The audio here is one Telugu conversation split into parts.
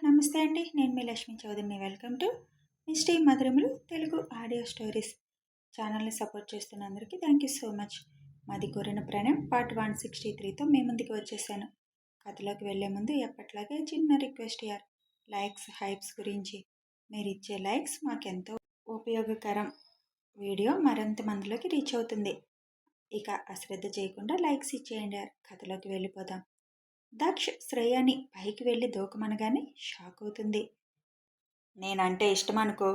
నమస్తే అండి. నేను మీ లక్ష్మీ చౌదరిని. వెల్కమ్ టు మిస్టీ మధురములు తెలుగు ఆడియో స్టోరీస్ ఛానల్ని సపోర్ట్ చేస్తున్న అందరికీ థ్యాంక్ యూ సో మచ్. మాది కోరిన ప్రణయం పార్ట్ వన్ సిక్స్టీ త్రీతో మీ ముందుకు వచ్చేసాను. కథలోకి వెళ్ళే ముందు ఎప్పట్లాగే చిన్న రిక్వెస్ట్ ఇయర్ లైక్స్ హైప్స్ గురించి మీరు ఇచ్చే లైక్స్ మాకెంతో ఉపయోగకరం వీడియో మరింత మందిలోకి రీచ్ అవుతుంది. ఇక అశ్రద్ధ చేయకుండా లైక్స్ ఇచ్చేయండి కథలోకి వెళ్ళిపోదాం. దక్ష్ శ్రేయాని పైకి వెళ్ళి దూకమనగానే షాక్ అవుతుంది నేనంటే ఇష్టం అనుకో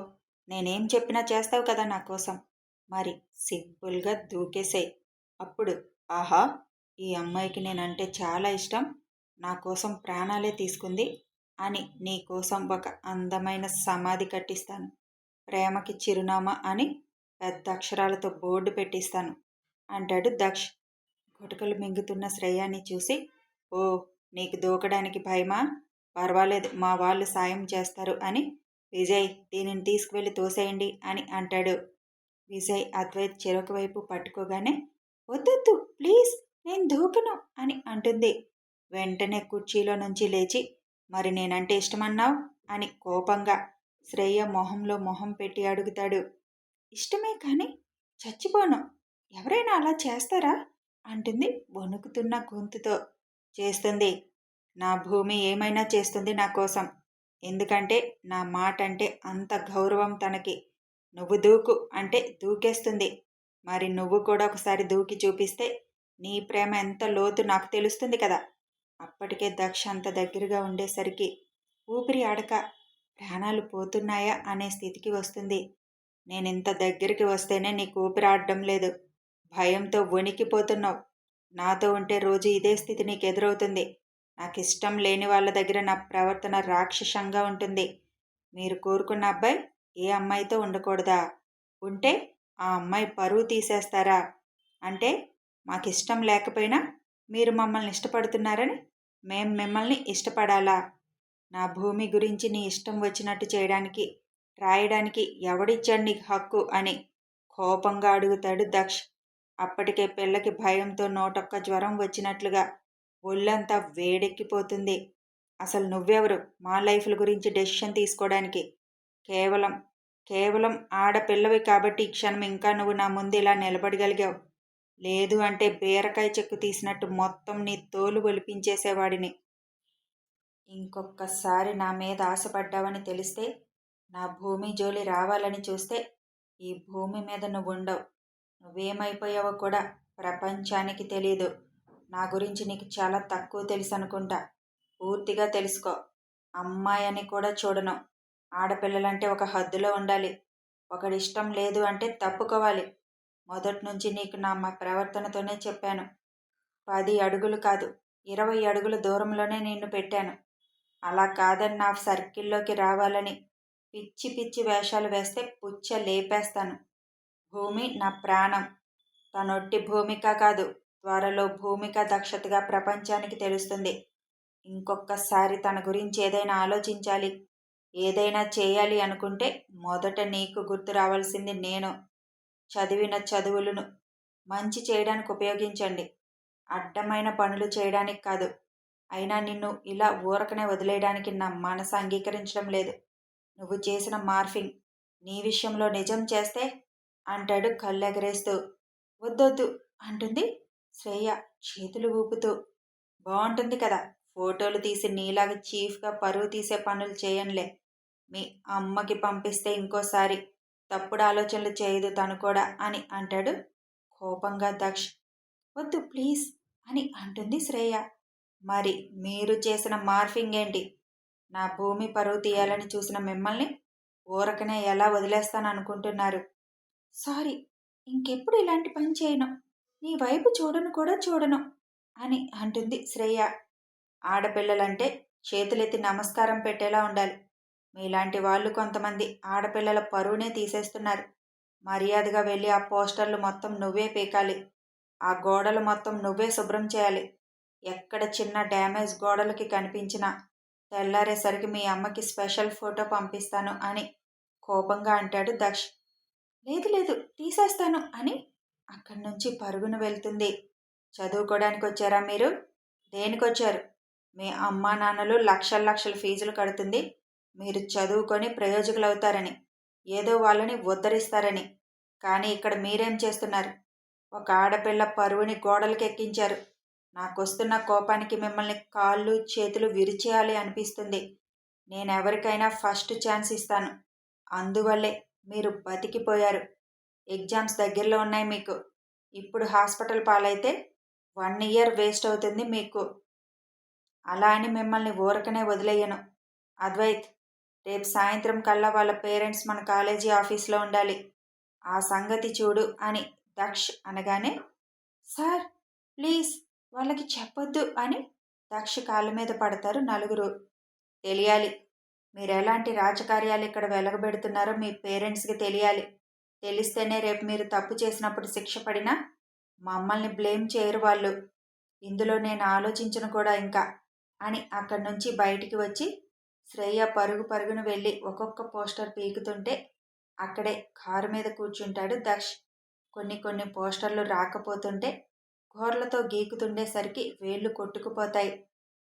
నేనేం చెప్పినా చేస్తావు కదా నా కోసం. మరి సింపుల్గా దూకేసేయ్. అప్పుడు ఆహా ఈ అమ్మాయికి నేనంటే చాలా ఇష్టం నా కోసం ప్రాణాలే తీసుకుంది అని నీ కోసం ఒక అందమైన సమాధి కట్టిస్తాను. ప్రేమకి చిరునామా అని పెద్ద అక్షరాలతో బోర్డు పెట్టిస్తాను. అంటాడు దక్ష్. గుటకలు మింగుతున్న శ్రేయాన్ని చూసి ఓ నీకు దూకడానికి భయమా? పర్వాలేదు మా వాళ్ళు సాయం చేస్తారు అని. విజయ్ దీనిని తీసుకువెళ్ళి తోసేయండి అని అంటాడు. విజయ్ అద్వైత్ చెరొక వైపు పట్టుకోగానే వద్దొద్దు ప్లీజ్ నేను దూకను అని అంటుంది. వెంటనే కుర్చీలో నుంచి లేచి మరి నేనంటే ఇష్టమన్నావు? అని కోపంగా శ్రేయ మొహంలో మొహం పెట్టి అడుగుతాడు. ఇష్టమే కానీ చచ్చిపోను. ఎవరైనా అలా చేస్తారా? అంటుంది వణుకుతున్న గొంతుతో. చేస్తుంది. నా భూమి ఏమైనా చేస్తుంది నా కోసం. ఎందుకంటే నా మాట అంటే అంత గౌరవం తనకి. నువ్వు దూకు అంటే దూకేస్తుంది. మరి నువ్వు కూడా ఒకసారి దూకి చూపిస్తే నీ ప్రేమ ఎంత లోతు నాకు తెలుస్తుంది కదా. అప్పటికే దక్ష అంత దగ్గరగా ఉండేసరికి ఊపిరి ఆడక ప్రాణాలు పోతున్నాయా అనే స్థితికి వస్తుంది. నేను ఇంత దగ్గరికి వస్తేనే నీకు ఊపిరి ఆడడం లేదు. భయంతో వణికిపోతున్నావు. నాతో ఉంటే రోజు ఇదే స్థితి నీకు ఎదురవుతుంది నాకు ఇష్టం లేని వాళ్ళ దగ్గర నా ప్రవర్తన రాక్షసంగా ఉంటుంది. మీరు కోరుకున్న అబ్బాయి ఏ అమ్మాయితో ఉండకూడదా? ఉంటే ఆ అమ్మాయి పరువు తీసేస్తారా? అంటే మాకు ఇష్టం లేకపోయినా మీరు మమ్మల్ని ఇష్టపడుతున్నారని మేం మిమ్మల్ని ఇష్టపడాలా? నా భూమి గురించి నీ ఇష్టం వచ్చినట్టు చేయడానికి రాయడానికి ఎవడిచ్చాడు నీకు హక్కు అని కోపంగా అడుగుతాడు దక్ష్. అప్పటికే పిల్లకి భయంతో నోటొక్క జ్వరం వచ్చినట్లుగా ఒళ్ళంతా వేడెక్కిపోతుంది. అసలు నువ్వెవరు? మా లైఫ్ల గురించి డెసిషన్ తీసుకోవడానికి కేవలం కేవలం ఆడపిల్లవి కాబట్టి ఈ క్షణం ఇంకా నువ్వు నా ముందు ఇలా నిలబడగలిగావు. లేదు అంటే బీరకాయ చెక్కు తీసినట్టు మొత్తం నీ తోలు ఒలిపించేసేవాడిని ఇంకొకసారి నా మీద ఆశపడ్డావని తెలిస్తే నా భూమి జోలి రావాలని చూస్తే ఈ భూమి మీద నువ్వు ఉండవు నువ్వేమైపోయావో కూడా ప్రపంచానికి తెలీదు. నా గురించి నీకు చాలా తక్కువ తెలుసు అనుకుంటా పూర్తిగా తెలుసుకో. అమ్మాయి అని కూడా చూడను. ఆడపిల్లలంటే ఒక హద్దులో ఉండాలి. ఒకడిష్టం లేదు అంటే తప్పుకోవాలి. మొదటి నుంచి నీకు నా మా ప్రవర్తనతోనే చెప్పాను. పది అడుగులు కాదు ఇరవై అడుగుల దూరంలోనే నిన్ను పెట్టాను. అలా కాదని నా సర్కిల్లోకి రావాలని పిచ్చి పిచ్చి వేషాలు వేస్తే పుచ్చ లేపేస్తాను. భూమి నా ప్రాణం. తనొట్టి భూమిక కాదు త్వరలో భూమిక దక్షతగా ప్రపంచానికి తెలుస్తుంది. ఇంకొకసారి తన గురించి ఏదైనా ఆలోచించాలి. ఏదైనా చేయాలి అనుకుంటే మొదట నీకు గుర్తు రావాల్సింది నేను. చదివిన చదువులను మంచి చేయడానికి ఉపయోగించండి. అడ్డమైన పనులు చేయడానికి కాదు. అయినా నిన్ను ఇలా ఊరకనే వదిలేయడానికి నా మనసు అంగీకరించడం లేదు. నువ్వు చేసిన మార్ఫింగ్ నీ విషయంలో నిజం చేస్తే అంటాడు కళ్ళెగరేస్తూ. వద్దొద్దు అంటుంది శ్రేయ చేతులు ఊపుతూ. బాగుంటుంది కదా ఫోటోలు తీసి నీలాగా చీఫ్గా పరువు తీసే పనులు చేయనులే. మీ అమ్మకి పంపిస్తే ఇంకోసారి తప్పుడు ఆలోచనలు చేయదు తను కూడా అని అంటాడు కోపంగా దక్ష్. వద్దు ప్లీజ్ అని అంటుంది శ్రేయ. మరి మీరు చేసిన మార్ఫింగ్ ఏంటి? నా భూమి పరువు తీయాలని చూసిన మిమ్మల్ని ఊరకనే ఎలా వదిలేస్తాను అనుకుంటున్నారు సారీ ఇంకెప్పుడు ఇలాంటి పని చేయను. నీ వైపు చూడను కూడా చూడను అని అంటుంది శ్రేయ. ఆడపిల్లలంటే చేతులెత్తి నమస్కారం పెట్టేలా ఉండాలి. మీలాంటి వాళ్ళు కొంతమంది ఆడపిల్లల పరువునే తీసేస్తున్నారు. మర్యాదగా వెళ్ళి ఆ పోస్టర్లు మొత్తం నువ్వే పీకాలి. ఆ గోడలు మొత్తం నువ్వే శుభ్రం చేయాలి. ఎక్కడ చిన్న డ్యామేజ్ గోడలకి కనిపించినా తెల్లారేసరికి మీ అమ్మకి స్పెషల్ ఫోటో పంపిస్తాను అని కోపంగా అంటాడు దక్ష్. లేదు లేదు తీసేస్తాను అని అక్కడి నుంచి పరుగున వెళ్తుంది. చదువుకోవడానికి వచ్చారా మీరు? దేనికొచ్చారు? మీ అమ్మా నాన్నలు లక్షల లక్షల ఫీజులు కడుతుంది. మీరు చదువుకొని ప్రయోజకులు అవుతారని ఏదో వాళ్ళని ఉద్ధరిస్తారని. కానీ ఇక్కడ మీరేం చేస్తున్నారు? ఒక ఆడపిల్ల పరువుని గోడలకు ఎక్కించారు నాకొస్తున్న కోపానికి మిమ్మల్ని కాళ్ళు చేతులు విరిచేయాలి అనిపిస్తుంది. నేను ఎవరికైనా ఫస్ట్ ఛాన్స్ ఇస్తాను. అందువల్లే మీరు బతికిపోయారు. ఎగ్జామ్స్ దగ్గరలో ఉన్నాయి మీకు. ఇప్పుడు హాస్పిటల్ పాలైతే వన్ ఇయర్ వేస్ట్ అవుతుంది మీకు. అలా అని మిమ్మల్ని ఊరకనే వదిలేయను. అద్వైత్ రేపు సాయంత్రం కల్లా వాళ్ళ పేరెంట్స్ మన కాలేజీ ఆఫీస్లో ఉండాలి. ఆ సంగతి చూడు అని దక్ష్ అనగానే సార్ ప్లీజ్ వాళ్ళకి చెప్పొద్దు అని దక్ష కాళ్ళ మీద పడతారు నలుగురు. తెలియాలి. మీరు ఎలాంటి రాజకార్యాలు ఇక్కడ వెలగబెడుతున్నారో మీ పేరెంట్స్కి తెలియాలి. తెలిస్తేనే రేపు మీరు తప్పు చేసినప్పుడు శిక్ష పడినా మమ్మల్ని బ్లేమ్ చేయరు వాళ్ళు. ఇందులో నేను ఆలోచించను కూడా ఇంకా అని అక్కడి నుంచి బయటికి వచ్చి శ్రేయ పరుగు పరుగును వెళ్ళి ఒక్కొక్క పోస్టర్ పీకుతుంటే అక్కడే కారు మీద కూర్చుంటాడు దక్ష్. కొన్ని కొన్ని పోస్టర్లు రాకపోతుంటే గోర్లతో గీకుతుండేసరికి వేళ్ళు కొట్టుకుపోతాయి.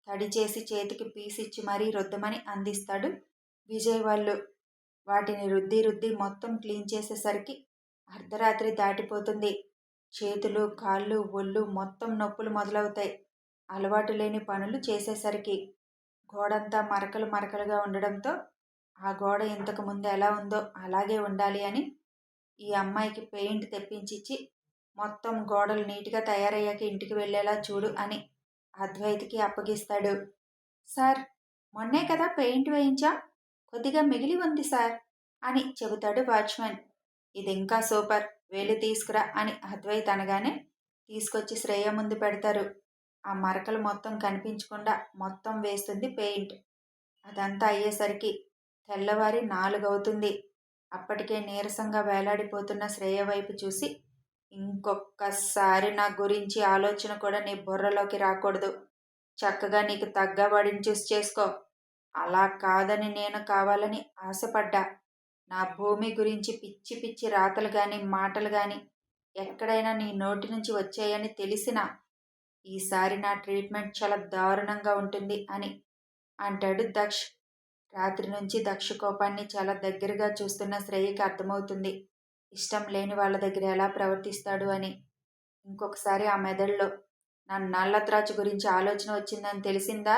తడి చేసి చేతికి పీసిచ్చి మరీ రుద్దమని అందిస్తాడు. విజయ్ వాళ్ళు వాటిని రుద్ది రుద్ది మొత్తం క్లీన్ చేసేసరికి అర్ధరాత్రి దాటిపోతుంది. చేతులు కాళ్ళు ఒళ్ళు మొత్తం నొప్పులు మొదలవుతాయి. అలవాటు లేని పనులు చేసేసరికి గోడంతా మరకలు మరకలుగా ఉండడంతో ఆ గోడ ఇంతకు ముందు ఎలా ఉందో అలాగే ఉండాలి అని ఈ అమ్మాయికి పెయింట్ తెప్పించిచ్చి మొత్తం గోడలు నీట్గా తయారయ్యాక ఇంటికి వెళ్ళేలా చూడు అని అద్వైతికి అప్పగిస్తాడు. సార్ మొన్నే కదా పెయింట్ వేయించా? కొద్దిగా మిగిలి ఉంది సార్ అని చెబుతాడు వాచ్మెన్. ఇది ఇంకా సూపర్ వేలు తీసుకురా అని అద్వైత్ అనగానే తీసుకొచ్చి శ్రేయ ముందు పెడతారు. ఆ మరకలు మొత్తం కనిపించకుండా మొత్తం వేస్తుంది పెయింట్. అదంతా అయ్యేసరికి తెల్లవారి నాలుగవుతుంది. అప్పటికే నీరసంగా వేలాడిపోతున్న శ్రేయ వైపు చూసి ఇంకొక్కసారి నా గురించి ఆలోచన కూడా నీ బుర్రలోకి రాకూడదు. చక్కగా నీకు తగ్గబడిని చూసి చేసుకో. అలా కాదని నేను కావాలని ఆశపడ్డా. నా భూమి గురించి పిచ్చి పిచ్చి రాతలు కానీ మాటలు కానీ ఎక్కడైనా నీ నోటి నుంచి వచ్చాయని తెలిసినా ఈసారి నా ట్రీట్మెంట్ చాలా దారుణంగా ఉంటుంది అని అంటాడు దక్ష్. రాత్రి నుంచి దక్ష కోపాన్ని చాలా దగ్గరగా చూస్తున్న శ్రేయకి అర్థమవుతుంది. ఇష్టం లేని వాళ్ళ దగ్గర ఎలా ప్రవర్తిస్తాడు అని. ఇంకొకసారి ఆ మెదడులో నా నల్లత్రాచు గురించి ఆలోచన వచ్చిందని తెలిసిందా?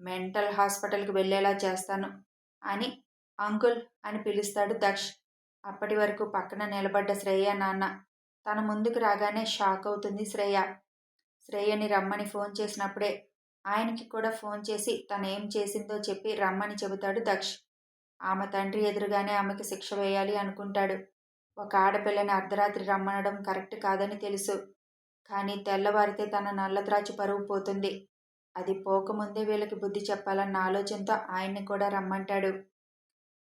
మెంటల్ హాస్పిటల్కి వెళ్ళేలా చేస్తాను అని అంకుల్ అని పిలుస్తాడు దక్ష్. అప్పటి వరకు పక్కన నిలబడ్డ శ్రేయ నాన్న. తన ముందుకు రాగానే షాక్ అవుతుంది శ్రేయ. శ్రేయని రమ్మని ఫోన్ చేసినప్పుడే ఆయనకి కూడా ఫోన్ చేసి తను ఏం చేసిందో చెప్పి రమ్మని చెబుతాడు దక్ష్. ఆమె తండ్రి ఎదురుగానే ఆమెకి శిక్ష వేయాలి అనుకుంటాడు. ఒక ఆడపిల్లని అర్ధరాత్రి రమ్మనడం కరెక్ట్ కాదని తెలుసు. కానీ తెల్లవారితే తన నల్లద్రాచి పరువు పోతుంది. అది పోకముందే వీళ్ళకి బుద్ధి చెప్పాలన్న ఆలోచనతో ఆయన్ని కూడా రమ్మంటాడు.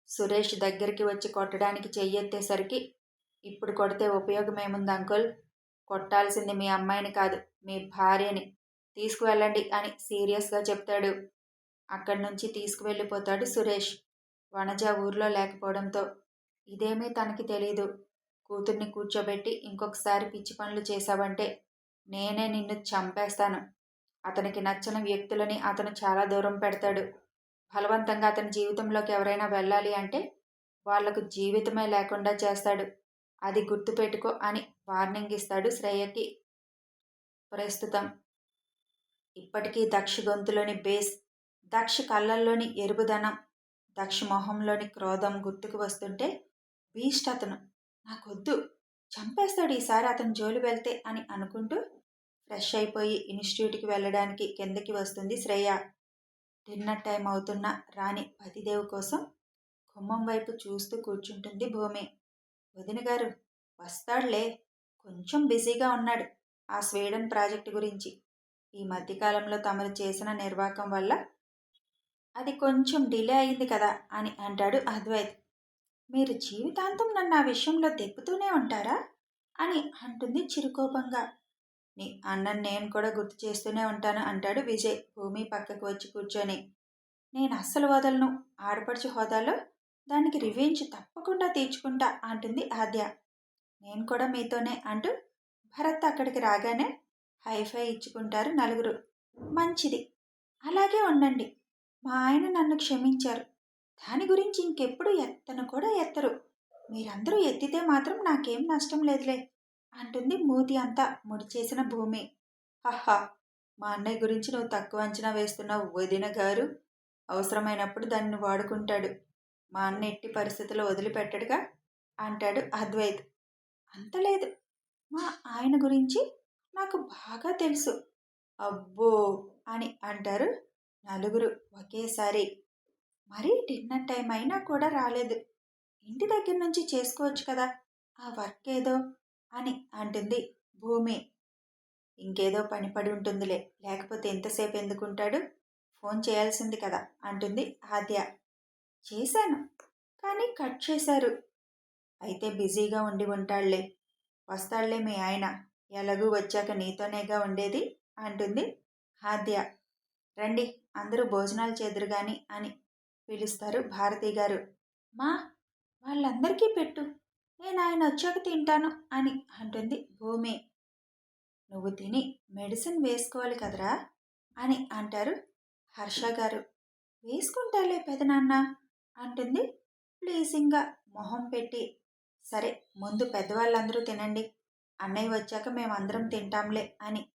సురేష్ దగ్గరికి వచ్చి కొట్టడానికి చెయ్యెత్తేసరికి ఇప్పుడు కొడితే ఉపయోగం ఏముంది అంకుల్? కొట్టాల్సింది మీ అమ్మాయిని కాదు మీ భార్యని. తీసుకువెళ్ళండి అని సీరియస్గా చెప్తాడు. అక్కడి నుంచి తీసుకువెళ్ళిపోతాడు సురేష్. వనజ ఊర్లో లేకపోవడంతో ఇదేమీ తనకి తెలీదు. కూతుర్ని కూర్చోబెట్టి ఇంకొకసారి పిచ్చి పనులు చేశావంటే నేనే నిన్ను చంపేస్తాను. అతనికి నచ్చని వ్యక్తులని అతను చాలా దూరం పెడతాడు. బలవంతంగా అతని జీవితంలోకి ఎవరైనా వెళ్ళాలి అంటే వాళ్ళకు జీవితమే లేకుండా చేస్తాడు. అది గుర్తుపెట్టుకో అని వార్నింగ్ ఇస్తాడు శ్రేయకి. ప్రస్తుతం ఇప్పటికీ దక్ష గొంతులోని బేస్ దక్ష కళ్ళల్లోని ఎరుపుదనం దక్ష మొహంలోని క్రోధం గుర్తుకు వస్తుంటే బీస్ట్ అతను నాకొద్దు. చంపేస్తాడు ఈసారి అతను జోలి వెళ్తే అని అనుకుంటూ ఫ్రెష్ అయిపోయి ఇన్స్టిట్యూట్కి వెళ్ళడానికి కిందకి వస్తుంది శ్రేయ. డిన్నర్ టైం అవుతున్న రాణి పతిదేవు కోసం కుమ్మం వైపు చూస్తూ కూర్చుంటుంది భూమి. వదిన గారు వస్తాడులే. కొంచెం బిజీగా ఉన్నాడు ఆ స్వీడన్ ప్రాజెక్టు గురించి. ఈ మధ్యకాలంలో తమరు చేసిన నిర్వాహకం వల్ల అది కొంచెం డిలే అయింది కదా అని అంటాడు అద్వైత్. మీరు జీవితాంతం నన్ను ఆ విషయంలో తెప్పుతూనే ఉంటారా? అని అంటుంది చిరుకోపంగా. నీ అన్నని నేను కూడా గుర్తు చేస్తూనే ఉంటాను అంటాడు విజయ్ భూమి పక్కకు వచ్చి కూర్చొని. నేను అస్సలు వదలను. ఆడపడిచి హోదాలో దానికి రివెంజ్ తప్పకుండా తీర్చుకుంటా అంటుంది ఆద్య. నేను కూడా మీతోనే అంటూ భరత్ అక్కడికి రాగానే హైఫై ఇచ్చుకుంటారు నలుగురు. మంచిది. అలాగే ఉండండి. మా ఆయన నన్ను క్షమించారు. దాని గురించి ఇంకెప్పుడు ఎత్తను కూడా ఎత్తరు. మీరందరూ ఎత్తితే మాత్రం నాకేం నష్టం లేదులే అంటుంది మూతి అంతా ముడిచేసిన భూమి. హహా మా అన్నయ్య గురించి నువ్వు తక్కువ అంచనా వేస్తున్నావు వదిన గారు అవసరమైనప్పుడు దాన్ని వాడుకుంటాడు. మా అన్న ఎట్టి పరిస్థితుల్లో వదిలిపెట్టడుగా? అంటాడు అద్వైత్. అంత లేదు. మా ఆయన గురించి నాకు బాగా తెలుసు. అబ్బో అని అంటారు నలుగురు ఒకేసారి. మరి డిన్నర్ టైం అయినా కూడా రాలేదు. ఇంటి దగ్గర నుంచి చేసుకోవచ్చు కదా ఆ వర్క్ ఏదో అని అంటుంది భూమి. ఇంకేదో పని పడి ఉంటుందిలే లేకపోతే ఎంతసేపు ఎందుకుంటాడు? ఫోన్ చేయాల్సింది కదా అంటుంది ఆద్య. చేశాను కానీ కట్ చేశారు. అయితే బిజీగా ఉండి ఉంటాళ్ళే వస్తాళ్ళే మీ ఆయన ఎలాగూ వచ్చాక నీతోనేగా ఉండేది? అంటుంది ఆద్య. రండి అందరూ భోజనాలు చేదురు కానీ అని పిలుస్తారు భారతి గారు. మా వాళ్ళందరికీ పెట్టు. నేను ఆయన వచ్చాక తింటాను అని అంటుంది భూమి. నువ్వు తిని మెడిసిన్ వేసుకోవాలి కదరా అని అంటారు హర్ష గారు. వేసుకుంటాలే పెదనాన్న అంటుంది ప్లీజింగ్గా మొహం పెట్టి. సరే ముందు పెద్దవాళ్ళందరూ తినండి. అన్నయ్య వచ్చాక మేమందరం తింటాంలే అని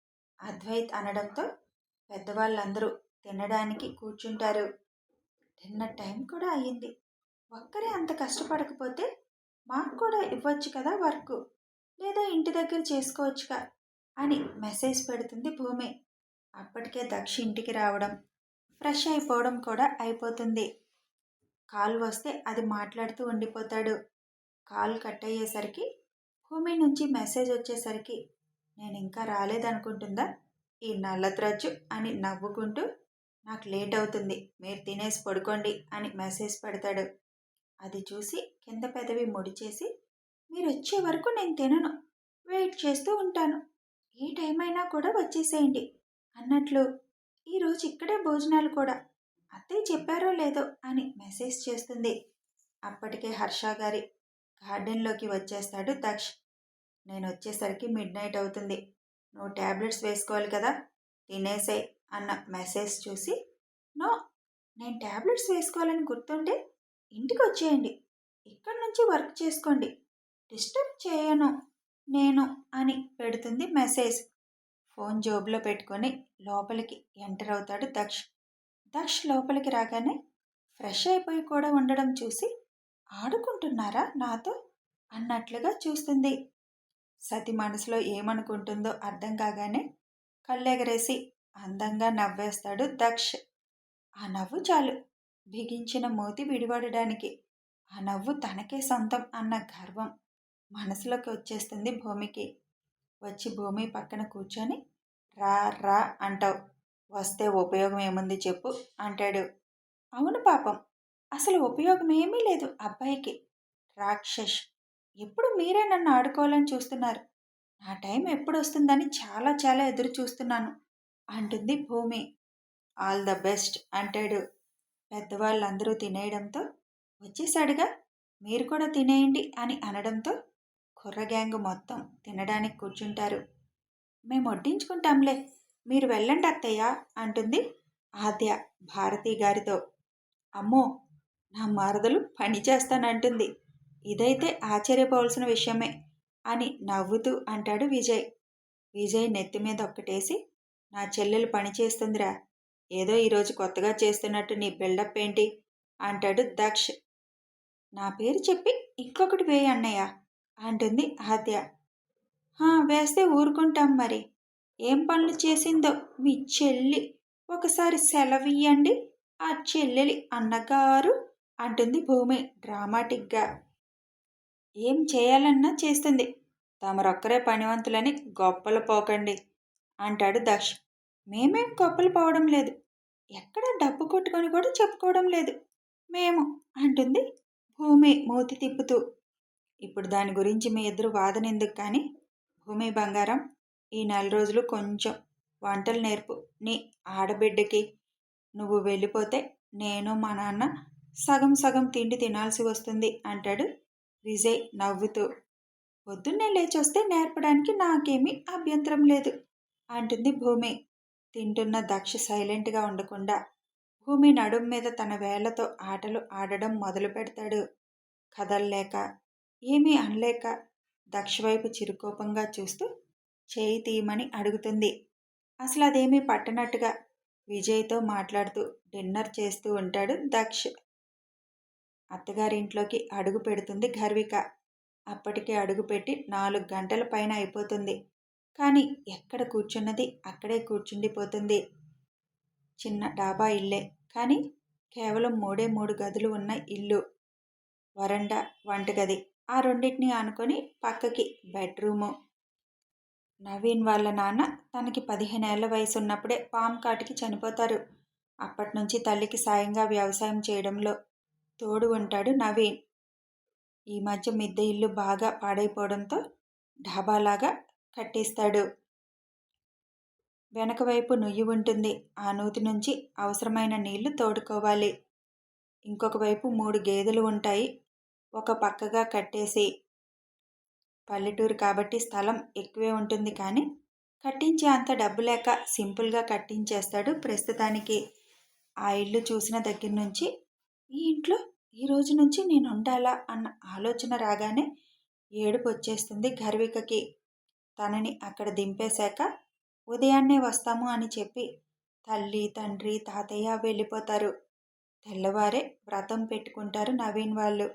అద్వైత్ అనడంతో పెద్దవాళ్ళందరూ తినడానికి కూర్చుంటారు. తిన్న టైం కూడా అయ్యింది. ఒక్కరే అంత కష్టపడకపోతే మాకు కూడా ఇవ్వచ్చు కదా వర్క్. లేదా ఇంటి దగ్గర చేసుకోవచ్చుగా అని మెసేజ్ పెడుతుంది భూమి. అప్పటికే దక్ష ఇంటికి రావడం ఫ్రెష్ అయిపోవడం కూడా అయిపోతుంది. కాల్ వస్తే అది మాట్లాడుతూ ఉండిపోతాడు. కాల్ కట్ అయ్యేసరికి భూమి నుంచి మెసేజ్ వచ్చేసరికి నేను ఇంకా రాలేదనుకుంటుందా? ఈ నల్లత్రచ్చు అని నవ్వుకుంటూ నాకు లేట్ అవుతుంది మీరు తినేసి పడుకోండి అని మెసేజ్ పెడతాడు. అది చూసి కింద పెదవి ముడిచేసి మీరు వచ్చే వరకు నేను తినను వెయిట్ చేస్తూ ఉంటాను. ఏ టైం అయినా కూడా వచ్చేసేయండి అన్నట్లు ఈరోజు ఇక్కడే భోజనాలు కూడా అత్తయ్య చెప్పారో లేదో అని మెసేజ్ చేస్తుంది. అప్పటికే హర్ష గారి గార్డెన్లోకి వచ్చేస్తాడు దక్ష్. నేను వచ్చేసరికి మిడ్ నైట్ అవుతుంది. నువ్వు ట్యాబ్లెట్స్ వేసుకోవాలి కదా తినేసే అన్న మెసేజ్ చూసి నో నేను ట్యాబ్లెట్స్ వేసుకోవాలని గుర్తుంటే ఇంటికి వచ్చేయండి. ఇక్కడి నుంచి వర్క్ చేసుకోండి. డిస్టర్బ్ చేయను నేను అని పెడుతుంది మెసేజ్. ఫోన్ జోబులో పెట్టుకొని లోపలికి ఎంటర్ అవుతాడు దక్ష్. దక్ష్ లోపలికి రాగానే ఫ్రెష్ అయిపోయి కూడా ఉండడం చూసి ఆడుకుంటున్నారా నాతో? అన్నట్లుగా చూస్తుంది. సతి మనసులో ఏమనుకుంటుందో అర్థం కాగానే కళ్ళెగరేసి అందంగా నవ్వేస్తాడు దక్ష్. ఆ నవ్వు చాలు. బిగించిన మూతి విడిపడడానికి ఆ నవ్వు తనకే సొంతం అన్న గర్వం మనసులోకి వచ్చేస్తుంది భూమికి. వచ్చి భూమి పక్కన కూర్చొని రా రా అంటావు. వస్తే ఉపయోగం ఏముంది చెప్పు అంటాడు. అవును పాపం. అసలు ఉపయోగం ఏమీ లేదు అబ్బాయికి. రాక్షస్. ఎప్పుడు మీరే నన్ను ఆడుకోవాలని చూస్తున్నారు? నా టైం ఎప్పుడు వస్తుందని చాలా చాలా ఎదురు చూస్తున్నాను. అంటుంది భూమి. ఆల్ ద బెస్ట్ అంటాడు పెద్దవాళ్ళందరూ తినేయడంతో. వచ్చేసాడుగా మీరు కూడా తినేయండి అని అనడంతో కుర్ర గ్యాంగ్ మొత్తం తినడానికి కూర్చుంటారు. మేము వడ్డించుకుంటాంలే మీరు వెళ్ళండి అత్తయ్య అంటుంది ఆద్య భారతి గారితో. అమ్మో నా మరదలు పని చేస్తానంటుంది. ఇదైతే ఆశ్చర్యపోవలసిన విషయమే అని నవ్వుతూ అంటాడు విజయ్. విజయ్ నెత్తి మీద ఒక్కటేసి నా చెల్లెలు పని చేస్తుందిరా. ఏదో ఈరోజు కొత్తగా చేస్తున్నట్టు నీ బిల్డప్ ఏంటి? అంటాడు దక్ష్. నా పేరు చెప్పి ఇంకొకటి వేయి అన్నయ్య అంటుంది ఆద్య. వేస్తే ఊరుకుంటాం మరి. ఏం పనులు చేసిందో మీ చెల్లి ఒకసారి సెలవియ్యండి. ఆ చెల్లెలి అన్నగారు అంటుంది భూమి డ్రామాటిక్గా. ఏం చేయాలన్నా చేస్తుంది. తమరొక్కరే పనివంతులని గొప్పలు పోకండి. అంటాడు దక్ష్ మేమేం గొప్పలు పోవడం లేదు. ఎక్కడ డబ్బు కొట్టుకొని కూడా చెప్పుకోవడం లేదు. మేము అంటుంది భూమి మూతి తిప్పుతూ. ఇప్పుడు దాని గురించి మీ ఇద్దరు వాదన ఎందుకు కానీ? భూమి బంగారం ఈ నెల రోజులు కొంచెం వంటలు నేర్పు. నీ ఆడబిడ్డకి నువ్వు వెళ్ళిపోతే నేను మా నాన్న సగం సగం తిండి తినాల్సి వస్తుంది అంటాడు విజయ్ నవ్వుతూ. పొద్దున్నే లేచొస్తే నేర్పడానికి నాకేమీ అభ్యంతరం లేదు. అంటుంది భూమి. తింటున్న దక్ష సైలెంట్గా ఉండకుండా భూమి నడుం మీద తన వేళ్ళతో ఆటలు ఆడడం మొదలు పెడతాడు. కదల్లేక ఏమీ అనలేక దక్ష వైపు చిరుకోపంగా చూస్తూ చేయి తీయమని అడుగుతుంది. అసలు అదేమీ పట్టనట్టుగా విజయ్తో మాట్లాడుతూ డిన్నర్ చేస్తూ ఉంటాడు దక్ష అత్తగారింట్లోకి అడుగు పెడుతుంది గర్విక అప్పటికే అడుగుపెట్టి నాలుగు గంటల పైన అయిపోతుంది. కానీ ఎక్కడ కూర్చున్నది అక్కడే కూర్చుండిపోతుంది. చిన్న డాబా ఇల్లే. కానీ కేవలం మూడే మూడు గదులు ఉన్న ఇల్లు. వరండా వంటగది ఆ రెండింటిని ఆనుకొని పక్కకి బెడ్రూము. నవీన్ వాళ్ళ నాన్న తనకి పదిహేనేళ్ళ వయసు ఉన్నప్పుడే పామ్ కాటికి చనిపోతారు. అప్పటి నుంచి తల్లికి సాయంగా వ్యవసాయం చేయడంలో తోడు ఉంటాడు నవీన్. ఈ మధ్య మిద్దె ఇల్లు బాగా పాడైపోవడంతో డాబాలాగా కట్టేస్తాడు. వెనక వైపు నుయ్యి ఉంటుంది. ఆ నూతి నుంచి అవసరమైన నీళ్ళు తోడుకోవాలి. ఇంకొక వైపు మూడు గేదెలు ఉంటాయి. ఒక పక్కగా కట్టేసి పల్లెటూరు కాబట్టి స్థలం ఎక్కువే ఉంటుంది కానీ కట్టించే అంత డబ్బు లేక సింపుల్గా కట్టించేస్తాడు ప్రస్తుతానికి. ఆ ఇల్లు చూసిన దగ్గర నుంచి ఈ ఇంట్లో ఈ రోజు నుంచి నేను ఉండాలా అన్న ఆలోచన రాగానే ఏడుపు వచ్చేస్తుంది గర్వికకి. తనని అక్కడ దింపేశాక ఉదయాన్నే వస్తాము అని చెప్పి తల్లి తండ్రి తాతయ్య వెళ్ళిపోతారు. తెల్లవారే వ్రతం పెట్టుకుంటారు నవీన్ వాళ్ళు.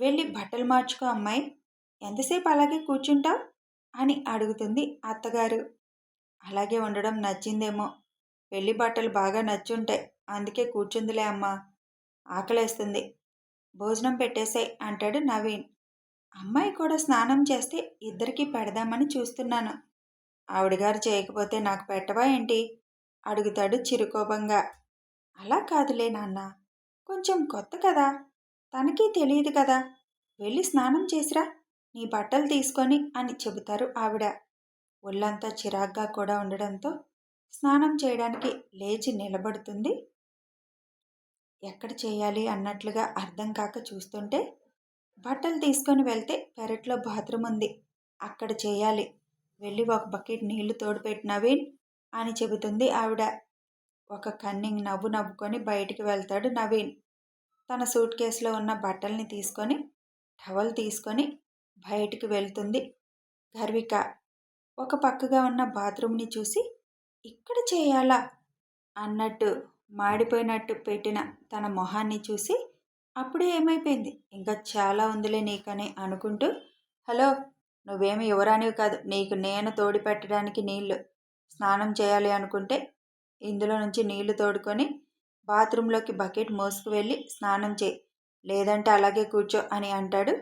వెళ్ళి బట్టలు మార్చుకో అమ్మాయి. ఎంతసేపు అలాగే కూర్చుంటావు? అని అడుగుతుంది అత్తగారు. అలాగే ఉండడం నచ్చిందేమో. పెళ్ళి బట్టలు బాగా నచ్చుంటాయి. అందుకే కూర్చుందిలే అమ్మా. ఆకలేస్తుంది. భోజనం పెట్టేసాయి అంటాడు నవీన్. అమ్మాయి కూడా స్నానం చేస్తే ఇద్దరికీ పెడదామని చూస్తున్నాను. ఆవిడగారు చేయకపోతే నాకు పెట్టవా ఏంటి? అడుగుతాడు చిరుకోపంగా. అలా కాదులే నాన్న. కొంచెం కొత్త కదా. తనకి తెలియదు కదా. వెళ్ళి స్నానం చేసిరా. నీ బట్టలు తీసుకొని అని చెబుతారు ఆవిడ. ఒళ్ళంతా చిరాగ్గా కూడా ఉండడంతో స్నానం చేయడానికి లేచి నిలబడుతుంది. ఎక్కడ చేయాలి అన్నట్లుగా అర్థం కాక చూస్తుంటే బట్టలు తీసుకొని వెళ్తే పెరట్లో బాత్రూమ్ ఉంది. అక్కడ చేయాలి. వెళ్ళి ఒక బకెట్ నీళ్ళు తోడుపెట్టి నవీన్ అని చెబుతుంది ఆవిడ. ఒక కన్నింగ్ నవ్వు నవ్వుకొని బయటికి వెళ్తాడు నవీన్. తన సూట్ కేసులో ఉన్న బట్టల్ని తీసుకొని టవల్ తీసుకొని బయటికి వెళ్తుంది గర్విక. ఒక పక్కగా ఉన్న బాత్రూమ్ని చూసి ఇక్కడ చేయాలా? అన్నట్టు మాడిపోయినట్టు పెట్టిన తన మొహాన్ని చూసి అప్పుడే ఏమైపోయింది? ఇంకా చాలా ఉందిలే నీకని అనుకుంటూ హలో నువ్వేమి యువరానివి కాదు. నీకు నేను తోడి పెట్టడానికి నీళ్ళు స్నానం చేయాలి అనుకుంటే ఇందులో నుంచి నీళ్ళు తోడుకొని బాత్రూంలోకి బకెట్ మోసుకు వెళ్ళి స్నానం చేయి. లేదంటే అలాగే కూర్చో అని అంటాడు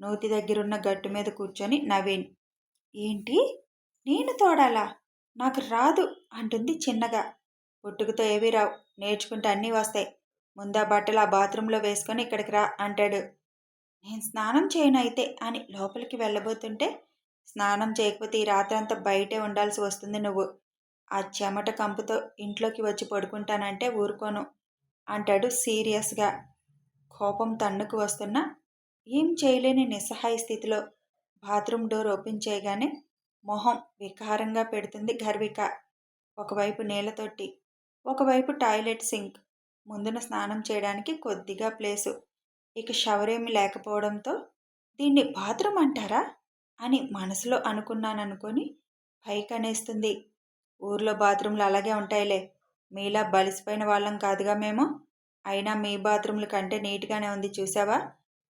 నూతి దగ్గరున్న గట్టు మీద కూర్చొని నవీన్. ఏంటి? నేను తోడాలా? నాకు రాదు అంటుంది చిన్నగా. పుట్టుకతో ఏవి రావు. నేర్చుకుంటే అన్నీ వస్తాయి. ముందా బట్టలు ఆ బాత్రూంలో వేసుకొని ఇక్కడికి రా అంటాడు. నేను స్నానం చేయను అయితే అని లోపలికి వెళ్ళబోతుంటే స్నానం చేయకపోతే ఈ రాత్రంతా బయటే ఉండాల్సి వస్తుంది నువ్వు. ఆ చెమట కంపుతో ఇంట్లోకి వచ్చి పడుకుంటానంటే ఊరుకోను అంటాడు సీరియస్గా. కోపం తన్నుకు వస్తున్నా ఏం చేయలేని నిస్సహాయ స్థితిలో బాత్రూమ్ డోర్ ఓపెన్ చేయగానే మొహం వికారంగా పెడుతుంది గర్విక. ఒకవైపు నీళ్ళ ఒకవైపు టాయిలెట్ సింక్. ముందున స్నానం చేయడానికి కొద్దిగా ప్లేసు. ఇక షవర్ లేకపోవడంతో దీన్ని బాత్రూమ్ అంటారా? అని మనసులో అనుకున్నాననుకొని పైకనేస్తుంది. ఊర్లో బాత్రూమ్లు అలాగే ఉంటాయిలే. మీలా బలిసిపోయిన వాళ్ళం కాదుగా మేము. అయినా మీ బాత్రూమ్ల కంటే నీట్గానే ఉంది చూసావా?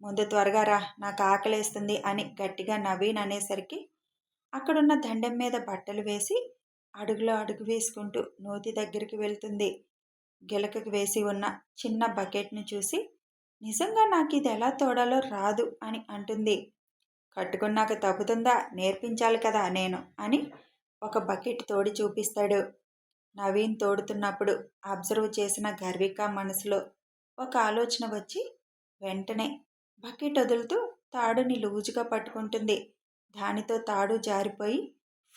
ముందు త్వరగా రా నాకు ఆకలేస్తుంది అని గట్టిగా నవీన్ అనేసరికి అక్కడున్న దండెం మీద బట్టలు వేసి అడుగులో అడుగు వేసుకుంటూ నూతి దగ్గరికి వెళ్తుంది. గిలకకు వేసి ఉన్న చిన్న బకెట్ను చూసి నిజంగా నాకు ఇది ఎలా తోడాలో రాదు అని అంటుంది. కట్టుకున్నాక తప్పుతుందా? నేర్పించాలి కదా నేను అని ఒక బకెట్ తోడి చూపిస్తాడు. నవీన్ తోడుతున్నప్పుడు అబ్జర్వ్ చేసిన గర్విక మనసులో ఒక ఆలోచన వచ్చి వెంటనే బకెట్ వదులుతూ తాడుని లూజుగా పట్టుకుంటుంది. దానితో తాడు జారిపోయి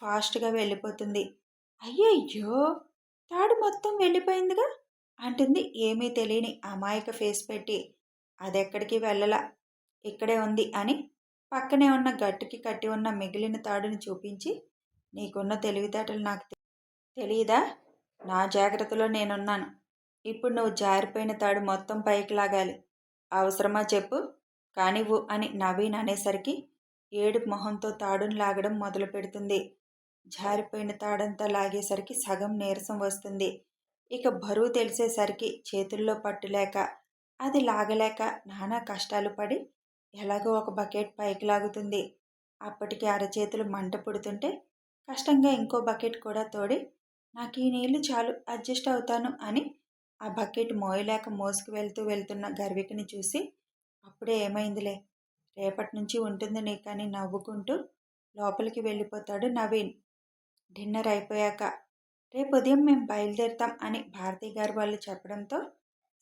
ఫాస్ట్గా వెళ్ళిపోతుంది. అయ్యయ్యో! తాడు మొత్తం వెళ్ళిపోయిందిగా? అంటుంది. ఏమీ తెలియని అమాయక ఫేస్ పెట్టి అదెక్కడికి వెళ్ళలా? ఇక్కడే ఉంది అని పక్కనే ఉన్న గట్టుకి కట్టి ఉన్న మిగిలిన తాడుని చూపించి నీకున్న తెలివితేటలు నాకు తెలియదా నా జాగ్రత్తలో నేనున్నాను. ఇప్పుడు నువ్వు జారిపోయిన తాడు మొత్తం పైకి లాగాలి. అవసరమా చెప్పు? కానివ్వు అని నవీన్ అనేసరికి ఏడు మొహంతో తాడును లాగడం మొదలు పెడుతుంది జారిపోయిన తాడంతా లాగేసరికి సగం నీరసం వస్తుంది. ఇక బరువు తెలిసేసరికి చేతుల్లో పట్టులేక అది లాగలేక నానా కష్టాలు పడి ఎలాగో ఒక బకెట్ పైకి లాగుతుంది. అప్పటికి అరచేతులు మంట పుడుతుంటే కష్టంగా ఇంకో బకెట్ కూడా తోడి నాకు ఈ నీళ్ళు చాలు అడ్జస్ట్ అవుతాను అని ఆ బకెట్ మోయలేక మోసుకు వెళ్తూ వెళ్తున్న గర్వికని చూసి అప్పుడే ఏమైందిలే రేపటి నుంచి ఉంటుంది నీకని నవ్వుకుంటూ లోపలికి వెళ్ళిపోతాడు నవీన్. డిన్నర్ అయిపోయాక రేపు ఉదయం మేము బయలుదేరుతాం అని భారతి గారు వాళ్ళు చెప్పడంతో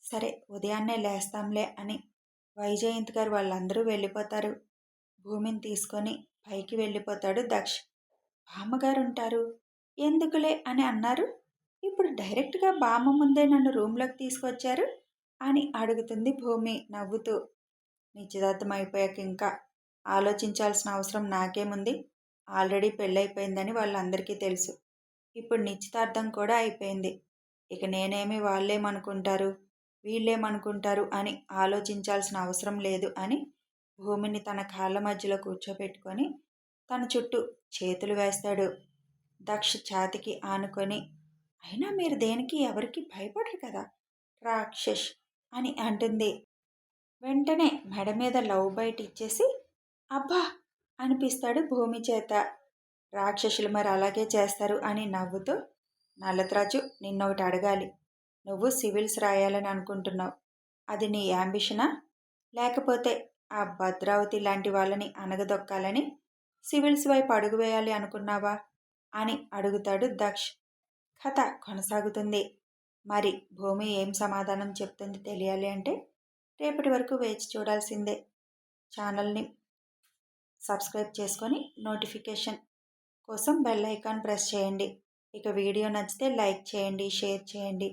సరే ఉదయాన్నే లేస్తాంలే అని వైజయంత్ గారు వాళ్ళందరూ వెళ్ళిపోతారు. భూమిని తీసుకొని పైకి వెళ్ళిపోతాడు దక్ష్. బామ్మగారు ఉంటారు ఎందుకులే అని అన్నారు. ఇప్పుడు డైరెక్ట్గా బామ్మ ముందే నన్ను రూమ్లోకి తీసుకొచ్చారు అని అడుగుతుంది భూమి నవ్వుతూ. నిశ్చితార్థం అయిపోయాక ఇంకా ఆలోచించాల్సిన అవసరం నాకేముంది? ఆల్రెడీ పెళ్ళైపోయిందని వాళ్ళందరికీ తెలుసు. ఇప్పుడు నిశ్చితార్థం కూడా అయిపోయింది. ఇక నేనేమి వాళ్ళేమనుకుంటారు? వీళ్ళేమనుకుంటారు? అని ఆలోచించాల్సిన అవసరం లేదు అని భూమిని తన కాళ్ళ మధ్యలో కూర్చోబెట్టుకొని తన చుట్టూ చేతులు వేస్తాడు. దక్ష ఛాతికి ఆనుకొని అయినా మీరు దేనికి? ఎవరికి? భయపడరు కదా? రాక్షస్! అని అంటుంది. వెంటనే మెడ మీద లవ్ బైట్ ఇచ్చేసి అబ్బా! అనిపిస్తాడు భూమి చేత. రాక్షసులు మరి అలాగే చేస్తారు అని నవ్వుతూ నల్లత్రాజు నిన్నొకటి అడగాలి. నువ్వు సివిల్స్ రాయాలని అనుకుంటున్నావు. అది నీ యాంబిషనా? లేకపోతే ఆ భద్రావతి లాంటి వాళ్ళని అనగదొక్కాలని సివిల్స్ వైపు అడుగు వేయాలి అనుకున్నావా? అని అడుగుతాడు దక్ష్. కథ కొనసాగుతుంది. మరి భూమి ఏం సమాధానం చెప్తుంది తెలియాలి అంటే రేపటి వరకు వేచి చూడాల్సిందే. ఛానల్ని సబ్స్క్రైబ్ చేసుకొని నోటిఫికేషన్ కోసం బెల్ ఐకాన్ ప్రెస్ చేయండి. ఇక వీడియో నచ్చితే లైక్ చేయండి షేర్ చేయండి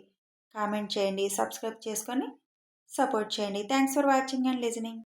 కామెంట్ చేయండి సబ్స్క్రైబ్ చేసుకొని సపోర్ట్ చేయండి. Thanks for watching and listening